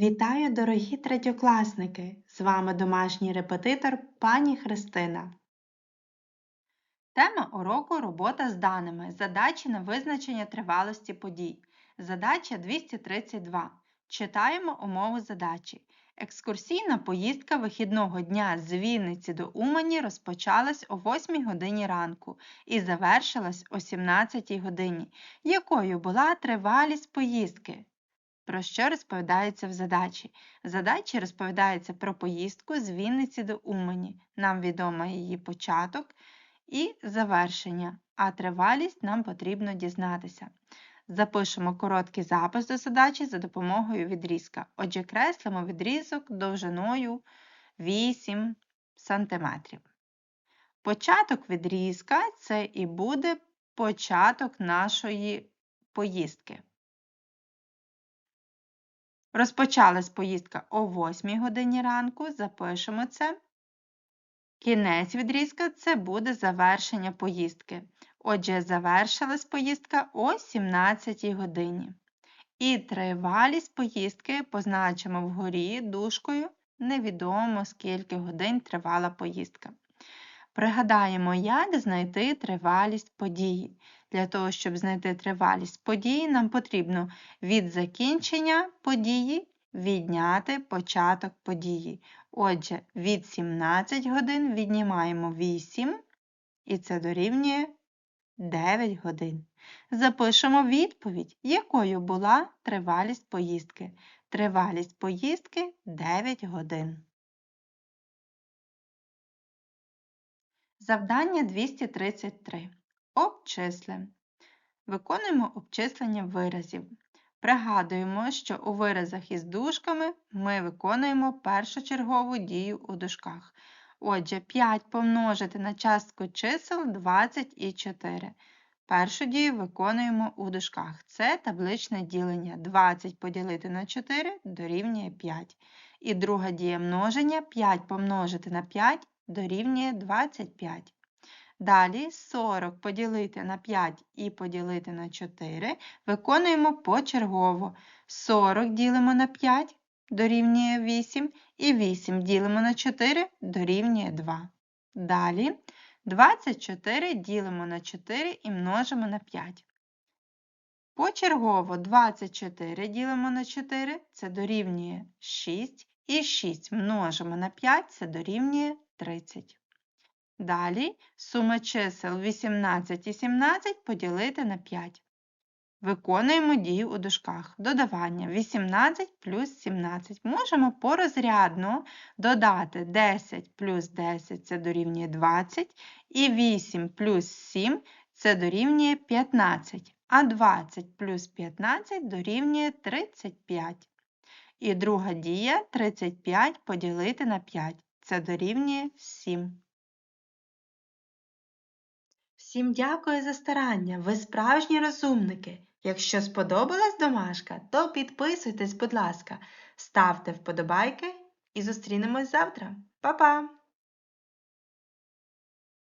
Вітаю, дорогі третьокласники! З вами домашній репетитор пані Христина. Тема уроку робота з даними. Задачі на визначення тривалості подій. Задача 232. Читаємо умову задачі. Екскурсійна поїздка вихідного дня з Вінниці до Умані розпочалась о 8 годині ранку і завершилась о 17 годині. Якою була тривалість поїздки? Про що розповідається в задачі? В задачі розповідається про поїздку з Вінниці до Умані. Нам відомо її початок і завершення, а тривалість нам потрібно дізнатися. Запишемо короткий запис до задачі за допомогою відрізка. Отже, креслимо відрізок довжиною 8 см. Початок відрізка це і буде початок нашої поїздки. Розпочалась поїздка о 8 годині ранку, запишемо це. Кінець відрізка це буде завершення поїздки. Отже, завершилась поїздка о 17 годині. І тривалість поїздки позначимо вгорі дужкою, невідомо скільки годин тривала поїздка. Пригадаємо, як знайти тривалість події. Для того, щоб знайти тривалість події, нам потрібно від закінчення події відняти початок події. Отже, від 17 годин віднімаємо 8, і це дорівнює 9 годин. Запишемо відповідь, якою була тривалість поїздки. Тривалість поїздки 9 годин. Завдання 233. Обчисли. Виконуємо обчислення виразів. Пригадуємо, що у виразах із дужками ми виконуємо першочергову дію у дужках. Отже, 5 помножити на частку чисел 20 і 4. Першу дію виконуємо у дужках. Це табличне ділення. 20 поділити на 4 дорівнює 5. І друга дія множення 5 помножити на 5 дорівнює 25. Далі 40 поділити на 5 і поділити на 4 виконуємо почергово. 40 ділимо на 5 дорівнює 8, і 8 ділимо на 4 дорівнює 2. Далі 24 ділимо на 4 і множимо на 5. Почергово 24 ділимо на 4 це дорівнює 6, і 6 множимо на 5 це дорівнює 30. Далі сума чисел 18 і 17 поділити на 5. Виконуємо дію у дужках. Додавання 18 плюс 17. Можемо порозрядно додати 10 плюс 10 це дорівнює 20, і 8 плюс 7 це дорівнює 15, а 20 плюс 15 дорівнює 35. І друга дія 35 поділити на 5. Це дорівнює 7. Всім дякую за старання, ви справжні розумники. Якщо сподобалась домашка, то підписуйтесь, будь ласка, ставте вподобайки і зустрінемось завтра. Па-па!